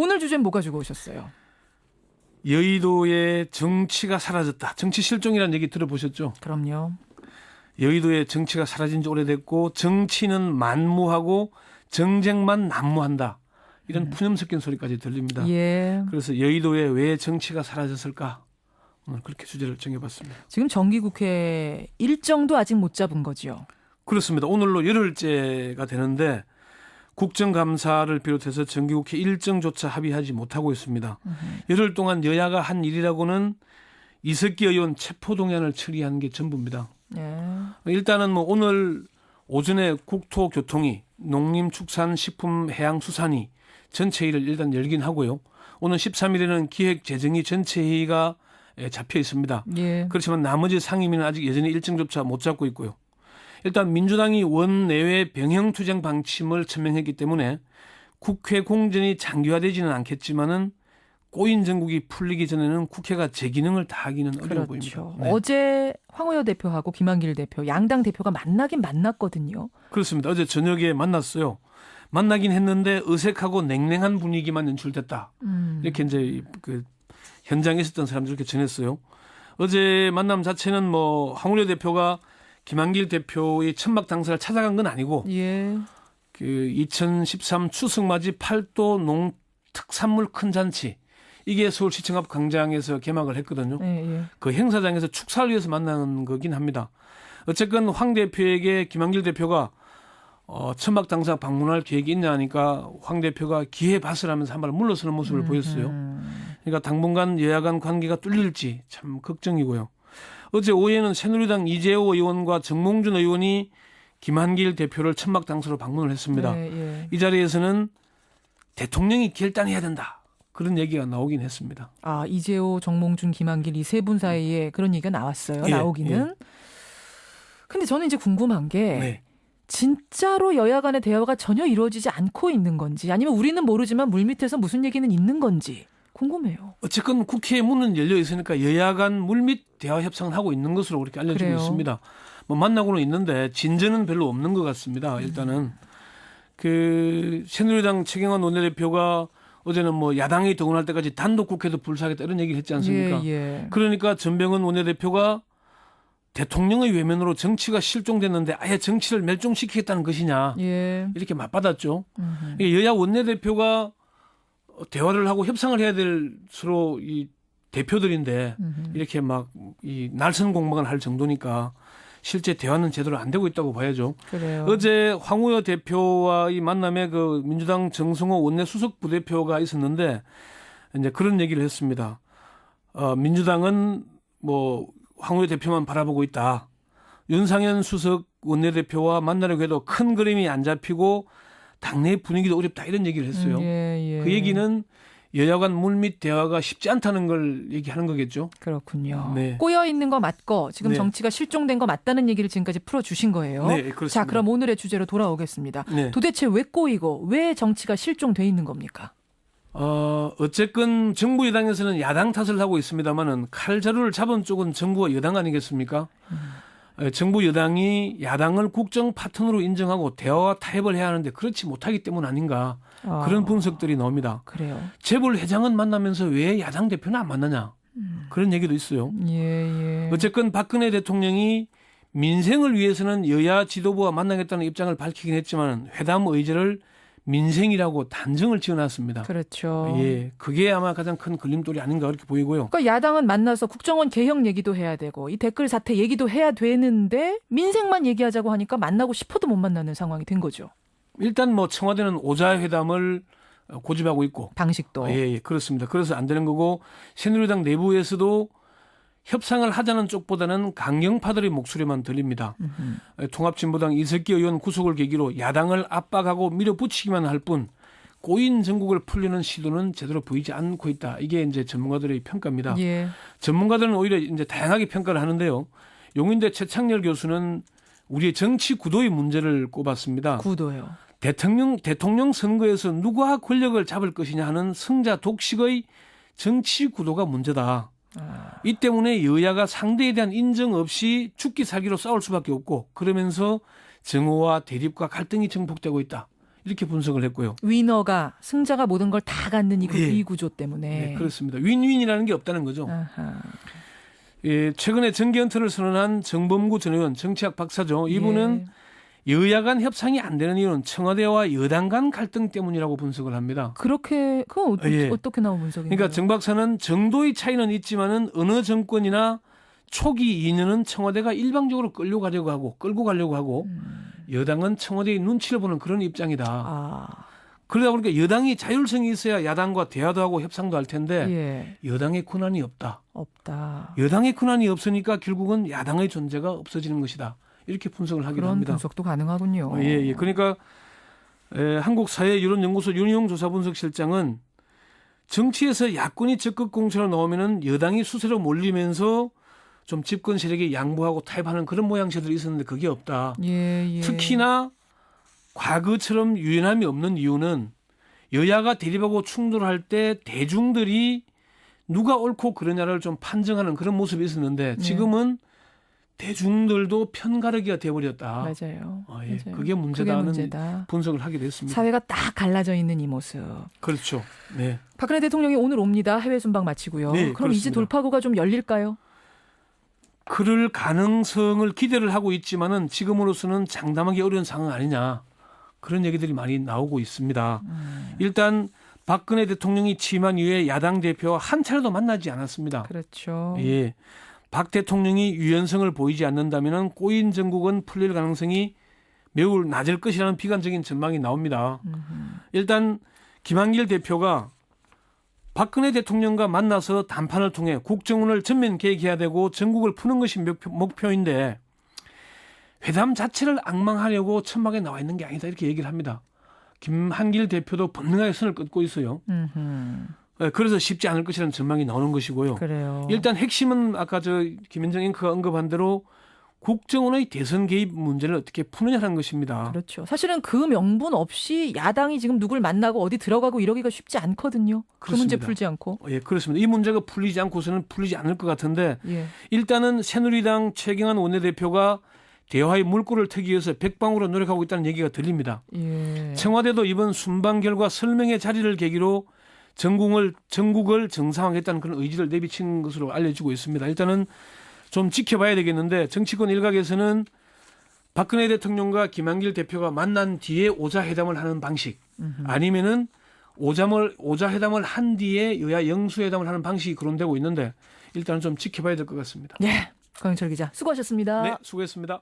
오늘 주제는 뭐 가지고 오셨어요? 여의도의 정치가 사라졌다. 정치 실종이라는 얘기 들어보셨죠? 그럼요. 여의도의 정치가 사라진 지 오래됐고 정치는 만무하고 정쟁만 난무한다. 이런 푸념 섞인 소리까지 들립니다. 예. 그래서 여의도에 왜 정치가 사라졌을까? 오늘 그렇게 주제를 정해봤습니다. 지금 정기국회 일정도 아직 못 잡은 거죠. 그렇습니다. 오늘로 열흘째가 되는데 국정감사를 비롯해서 정기국회 일정조차 합의하지 못하고 있습니다. 열흘 동안 여야가 한 일이라고는 이석기 의원 체포동의안을 처리한 게 전부입니다. 예. 일단은 뭐 오늘 오전에 국토교통위, 농림축산식품해양수산위 전체 회의를 일단 열긴 하고요. 오늘 13일에는 기획재정위 전체 회의가 예, 잡혀 있습니다. 예. 그렇지만 나머지 상임위는 아직 여전히 일정조차 못 잡고 있고요. 일단 민주당이 원내외 병행 투쟁 방침을 천명했기 때문에 국회 공전이 장기화되지는 않겠지만은 꼬인 전국이 풀리기 전에는 국회가 제 기능을 다하기는 어려워 보입니다. 그렇죠. 네. 어제 황우여 대표하고 김한길 대표 양당 대표가 만나긴 만났거든요. 그렇습니다. 어제 저녁에 만났어요. 만나긴 했는데 어색하고 냉랭한 분위기만 연출됐다. 음. 이렇게 이제 그 현장에 있었던 사람들 이렇게 전했어요. 어제 만남 자체는 뭐 황우려 대표가 김한길 대표의 천막 당사를 찾아간 건 아니고 예. 그 2013 추석 맞이 팔도 농 특산물 큰 잔치 이게 서울시청 앞 광장에서 개막을 했거든요. 예, 예. 그 행사장에서 축사를 위해서 만나는 거긴 합니다. 어쨌건 황 대표에게 김한길 대표가 어, 천막 당사 방문할 계획이 있냐 하니까 황 대표가 기회 하면서 한 발 물러서는 모습을 보였어요. 음. 그러니까 당분간 여야 간 관계가 뚫릴지 참 걱정이고요. 어제 오후에는 새누리당 이재호 의원과 정몽준 의원이 김한길 대표를 천막 당사로 방문을 했습니다. 예, 예. 이 자리에서는 대통령이 결단해야 된다. 그런 얘기가 나오긴 했습니다. 아 이재호, 정몽준, 김한길 이 세 분 사이에 그런 얘기가 나왔어요. 예, 나오기는. 근데 저는 이제 궁금한 게 네. 진짜로 여야 간의 대화가 전혀 이루어지지 않고 있는 건지 아니면 우리는 모르지만 물밑에서 무슨 얘기는 있는 건지 궁금해요. 어쨌건 국회의 문은 열려 있으니까 여야 간 물밑 대화 협상을 하고 있는 것으로 그렇게 알려지고 그래요? 있습니다. 뭐 만나고는 있는데 진전은 별로 없는 것 같습니다. 일단은 그 새누리당 최경환 원내대표가 어제는 뭐 야당이 동원할 때까지 단독 국회도 불사하겠다 이런 얘기를 했지 않습니까? 예, 예. 그러니까 전병헌 원내대표가 대통령의 외면으로 정치가 실종됐는데 아예 정치를 멸종시키겠다는 것이냐 예. 이렇게 맞받았죠. 음흠. 이게 여야 원내대표가 대화를 하고 협상을 해야 될 서로 이 대표들인데 음흠. 이렇게 막 이 날선 공방을 할 정도니까 실제 대화는 제대로 안 되고 있다고 봐야죠. 그래요. 어제 황우여 대표와 이 만남에 그 민주당 정성호 원내 수석 부대표가 있었는데 이제 그런 얘기를 했습니다. 어, 민주당은 뭐 황우여 대표만 바라보고 있다. 윤상현 수석 원내대표와 만나려고 해도 큰 그림이 안 잡히고 당내 분위기도 어렵다 이런 얘기를 했어요. 음, 예, 예. 그 얘기는 여야 간 물밑 대화가 쉽지 않다는 걸 얘기하는 거겠죠. 그렇군요. 네. 꼬여 있는 거 맞고 지금 네. 정치가 실종된 거 맞다는 얘기를 지금까지 풀어 주신 거예요. 네, 그렇습니다. 자, 그럼 오늘의 주제로 돌아오겠습니다. 네. 도대체 왜 꼬이고 왜 정치가 실종돼 있는 겁니까? 어, 어쨌건 정부 여당에서는 야당 탓을 하고 있습니다만은 칼자루를 잡은 쪽은 정부와 여당 아니겠습니까? 에, 정부 여당이 야당을 국정 파트너로 인정하고 대화와 타협을 해야 하는데 그렇지 못하기 때문 아닌가 아, 그런 분석들이 나옵니다. 그래요. 재벌 회장은 만나면서 왜 야당 대표는 안 만나냐 그런 얘기도 있어요. 예, 예. 어쨌건 박근혜 대통령이 민생을 위해서는 여야 지도부와 만나겠다는 입장을 밝히긴 했지만 회담 의제를 민생이라고 단정을 지어놨습니다. 그렇죠. 예, 그게 아마 가장 큰 걸림돌이 아닌가 그렇게 보이고요. 그러니까 야당은 만나서 국정원 개혁 얘기도 해야 되고 이 댓글 사태 얘기도 해야 되는데 민생만 얘기하자고 하니까 만나고 싶어도 못 만나는 상황이 된 거죠. 일단 뭐 청와대는 오자 회담을 어, 고집하고 있고, 방식도. 예, 예, 그렇습니다. 그래서 안 되는 거고 새누리당 내부에서도 협상을 하자는 쪽보다는 강경파들의 목소리만 들립니다. 음흠. 통합진보당 이석기 의원 구속을 계기로 야당을 압박하고 밀어붙이기만 할 뿐 꼬인 전국을 풀려는 시도는 제대로 보이지 않고 있다. 이게 이제 전문가들의 평가입니다. 예. 전문가들은 오히려 이제 다양하게 평가를 하는데요. 용인대 최창렬 교수는 우리의 정치 구도의 문제를 꼽았습니다. 구도요. 대통령 대통령 선거에서 누가 권력을 잡을 것이냐 하는 승자 독식의 정치 구도가 문제다. 아, 이 때문에 여야가 상대에 대한 인정 없이 죽기 살기로 싸울 수밖에 없고 그러면서 정오와 대립과 갈등이 증폭되고 있다. 이렇게 분석을 했고요. 위너가 승자가 모든 걸 다 갖는 이, 구- 예. 이 구조 때문에. 네, 그렇습니다. 윈윈이라는 게 없다는 거죠. 아하. 예, 최근에 정계 은퇴를 선언한 정범구 전 의원 정치학 박사죠. 이분은 여야 간 협상이 안 되는 이유는 청와대와 여당 간 갈등 때문이라고 분석을 합니다. 그렇게 그건 어, 예. 떻게 나온 분석인가요? 그러니까 정 박사는 정도의 차이는 있지만은 어느 정권이나 초기 2년은 청와대가 일방적으로 끌려가려고 하고 끌고 가려고 하고 여당은 청와대의 눈치를 보는 그런 입장이다. 음. 아, 그러다 보니까 여당이 자율성이 있어야 야당과 대화도 하고 협상도 할 텐데 예, 여당의 권한이 없다. 없다. 여당의 권한이 없으니까 결국은 야당의 존재가 없어지는 것이다. 이렇게 분석을 하기도 그런 합니다. 분석도 가능하군요. 어, 예, 예. 그러니까 에, 한국 사회 여론 연구소 윤희용 조사 분석 실장은 정치에서 야권이 적극 공천을 넣으면은 여당이 수세로 몰리면서 좀 집권 세력에 양보하고 타협하는 그런 모양새들이 있었는데 그게 없다. 예, 예. 특히나 과거처럼 유연함이 없는 이유는 여야가 대립하고 충돌할 때 대중들이 누가 옳고 그러냐를 좀 판정하는 그런 모습이 있었는데 네. 지금은 대중들도 편가르기가 돼버렸다. 맞아요. 아, 예. 맞아요. 그게 문제다 그게 문제다. 분석을 하게 됐습니다. 사회가 딱 갈라져 있는 이 모습. 그렇죠. 네. 박근혜 대통령이 오늘 옵니다. 해외 순방 마치고요. 네, 그럼 이제 그렇습니다. 돌파구가 좀 열릴까요? 그럴 가능성을 기대를 하고 있지만은 지금으로서는 장담하기 어려운 상황 아니냐. 그런 얘기들이 많이 나오고 있습니다. 음. 일단 박근혜 대통령이 취임한 이후에 야당 대표와 한 차례도 만나지 않았습니다. 그렇죠. 예. 박 대통령이 유연성을 보이지 않는다면은 꼬인 정국은 풀릴 가능성이 매우 낮을 것이라는 비관적인 전망이 나옵니다. 음흠. 일단 김한길 대표가 박근혜 대통령과 만나서 담판을 통해 국정원을 전면 개혁해야 되고 전국을 푸는 것이 목표- 목표 인데 회담 자체를 악망하려고 천막에 나와 있는 게 아니다 이렇게 얘기를 합니다. 김한길 대표도 본능하게 선을 끊고 있어요. 음흠. 예, 그래서 쉽지 않을 것이라는 전망이 나오는 것이고요. 그래요. 일단 핵심은 아까 저 김현정 앵커가 언급한 대로 국정원의 대선 개입 문제를 어떻게 푸느냐는 것입니다. 그렇죠. 사실은 그 명분 없이 야당이 지금 누굴 만나고 어디 들어가고 이러기가 쉽지 않거든요. 그 문제 그렇습니다. 풀지 않고. 예, 그렇습니다. 이 문제가 풀리지 않고서는 풀리지 않을 것 같은데 예. 일단은 새누리당 최경환 원내대표가 대화의 물꼬를 트기 위해서 백방으로 노력하고 있다는 얘기가 들립니다. 예. 청와대도 이번 순방 결과 설명의 자리를 계기로 전국을 전국을 정상화하겠다는 그런 의지를 내비친 것으로 알려지고 있습니다. 일단은 좀 지켜봐야 되겠는데 정치권 일각에서는 박근혜 대통령과 김한길 대표가 만난 뒤에 오자 회담을 하는 방식. 아니면은 오자을 오자 회담을 한 뒤에 여야 영수 회담을 하는 방식이 거론되고 있는데 일단은 좀 지켜봐야 될 것 같습니다. 예. 강철 기자 수고하셨습니다. 네, 수고했습니다.